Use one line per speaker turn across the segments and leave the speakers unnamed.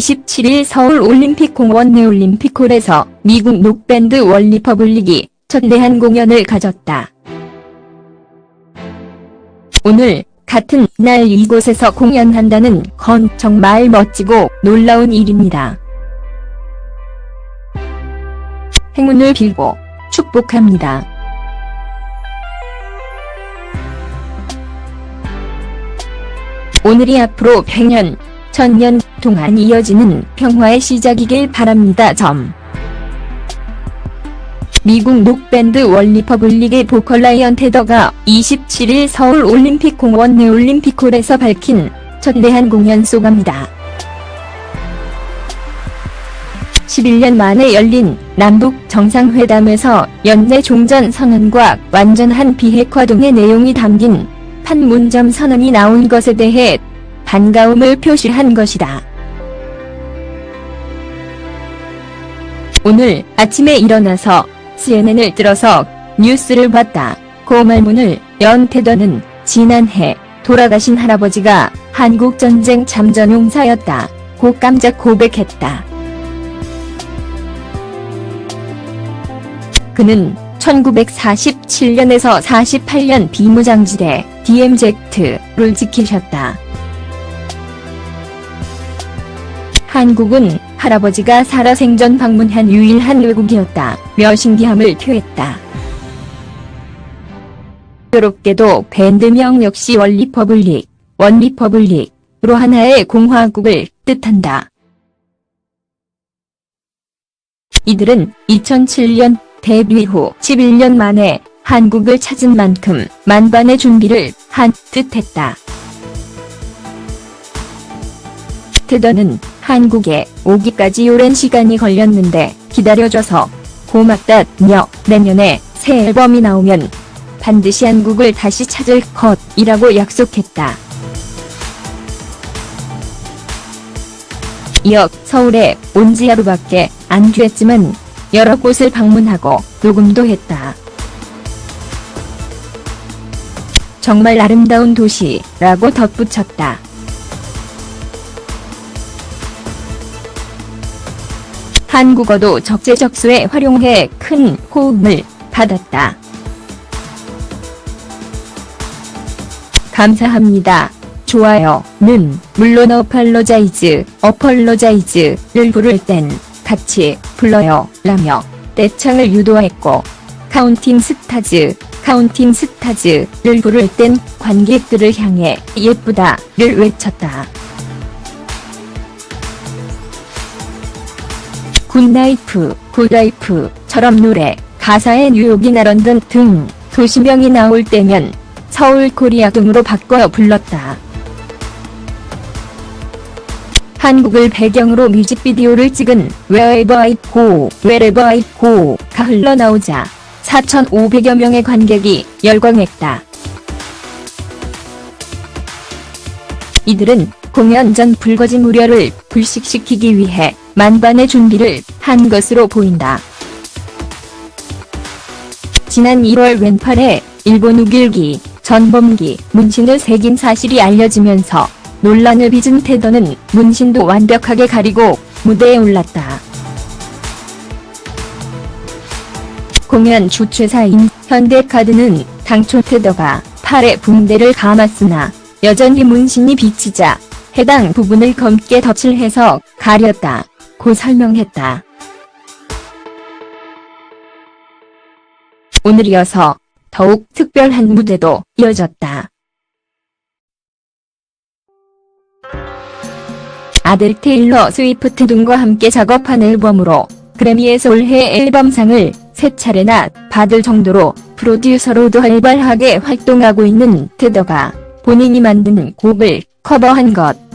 27일 서울 올림픽 공원 내 올림픽홀에서 미국 록밴드 월리퍼블릭이 첫 내한 공연을 가졌다. 오늘 같은 날 이곳에서 공연한다는 건 정말 멋지고 놀라운 일입니다. 행운을 빌고 축복합니다. 오늘이 앞으로 100년, 1000년 동안 이어지는 평화의 시작이길 바랍니다. 점. 미국 록밴드 월리퍼블릭의 보컬 라이언 테더가 27일 서울 올림픽 공원 내 올림픽홀에서 밝힌 첫 내한 공연 소감이다. 11년 만에 열린 남북 정상회담에서 연내 종전 선언과 완전한 비핵화 등의 내용이 담긴 판문점 선언이 나온 것에 대해 반가움을 표시한 것이다. 오늘 아침에 일어나서 CNN을 들어서 뉴스를 봤다. 고 말문을 연 테더는 지난해 돌아가신 할아버지가 한국전쟁 참전용사였다. 고 깜짝 고백했다. 그는 1947년에서 48년 비무장지대 DMZ를 지키셨다. 한국은 할아버지가 살아생전 방문한 유일한 외국이었다. 며 신기함을 표했다. 교롭게도 밴드명 역시 원리퍼블릭, 원리퍼블릭으로 하나의 공화국을 뜻한다. 이들은 2007년 데뷔 후 11년 만에 한국을 찾은 만큼 만반의 준비를 한 듯했다. 테더는 한국에 오기까지 오랜 시간이 걸렸는데 기다려줘서 고맙다며 내년에 새 앨범이 나오면 반드시 한국을 다시 찾을 것이라고 약속했다. 이어 서울에 온 지 하루밖에 안 됐지만 여러 곳을 방문하고 녹음도 했다. 정말 아름다운 도시라고 덧붙였다. 한국어도 적재적소에 활용해 큰 호응을 받았다. 감사합니다. 좋아요는 물론 어펄로자이즈, 어펄로자이즈를 부를 땐 같이 불러요 라며 떼창을 유도했고 카운팅 스타즈, 카운팅 스타즈를 부를 땐 관객들을 향해 예쁘다를 외쳤다. 굿나이프, 굿라이프처럼 노래, 가사에 뉴욕이나 런던 등 도시명이 나올 때면 서울 코리아 등으로 바꿔 불렀다. 한국을 배경으로 뮤직비디오를 찍은 Wherever I Go, Wherever I Go가 흘러나오자 4,500여 명의 관객이 열광했다. 이들은 공연 전 불거진 우려를 불식시키기 위해 만반의 준비를 한 것으로 보인다. 지난 1월 왼팔에 일본 우길기, 전범기, 문신을 새긴 사실이 알려지면서 논란을 빚은 테더는 문신도 완벽하게 가리고 무대에 올랐다. 공연 주최사인 현대카드는 당초 테더가 팔에 붕대를 감았으나 여전히 문신이 비치자 해당 부분을 검게 덧칠해서 가렸다. 고 설명했다. 오늘 이어서 더욱 특별한 무대도 이어졌다. 아들 테일러 스위프트 등과 함께 작업한 앨범으로 그래미에서 올해 앨범상을 세 차례나 받을 정도로 프로듀서로도 활발하게 활동하고 있는 테더가 본인이 만든 곡을 커버한 것.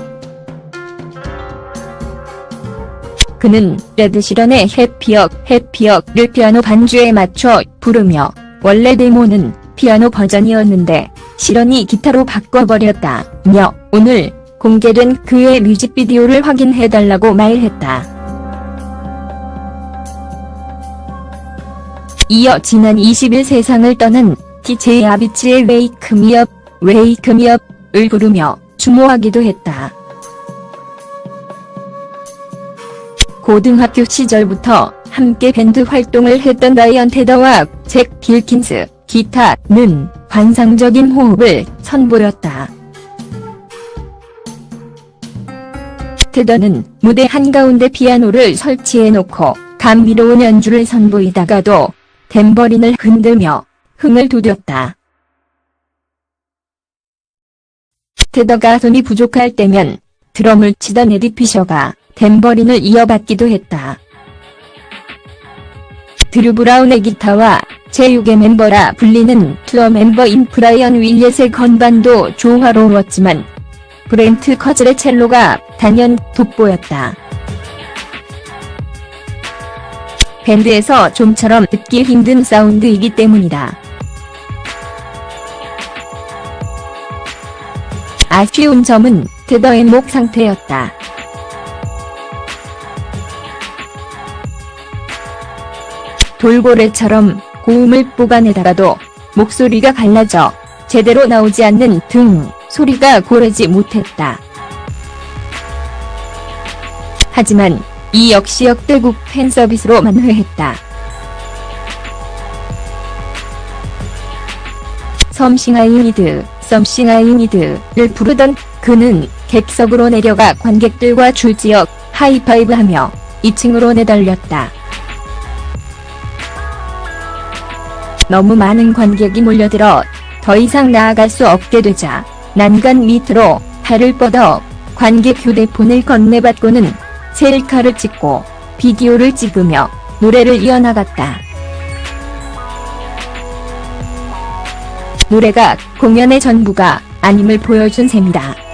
그는 레드시런의 해피역, 해피역을 피아노 반주에 맞춰 부르며 원래 데모는 피아노 버전이었는데 시런이 기타로 바꿔버렸다 며 오늘 공개된 그의 뮤직비디오를 확인해달라고 말했다. 이어 지난 20일 세상을 떠난 DJ 아비치의 Me Up을 부르며 추모하기도 했다. 고등학교 시절부터 함께 밴드 활동을 했던 라이언 테더와 잭 빌킨스, 기타는 환상적인 호흡을 선보였다. 테더는 무대 한가운데 피아노를 설치해놓고 감미로운 연주를 선보이다가도 탬버린을 흔들며 흥을 돋웠다. 테더가 손이 부족할 때면 드럼을 치던 에디 피셔가 탬버린을 이어받기도 했다. 드류 브라운의 기타와 제6의 멤버라 불리는 투어 멤버인 브라이언 윌렛의 건반도 조화로웠지만 브렌트 커즐의 첼로가 단연 돋보였다. 밴드에서 좀처럼 듣기 힘든 사운드이기 때문이다. 아쉬운 점은 테더의 목 상태였다. 돌고래처럼 고음을 뽑아내다가도 목소리가 갈라져 제대로 나오지 않는 등 소리가 고르지 못했다. 하지만 이 역시 역대급 팬 서비스로 만회했다. 섬싱 아이니드, 썸싱 아이니드를 부르던 그는 객석으로 내려가 관객들과 줄지어 하이파이브하며 2층으로 내달렸다. 너무 많은 관객이 몰려들어 더 이상 나아갈 수 없게 되자 난간 밑으로 발을 뻗어 관객 휴대폰을 건네받고는 셀카를 찍고 비디오를 찍으며 노래를 이어나갔다. 노래가 공연의 전부가 아님을 보여준 셈이다.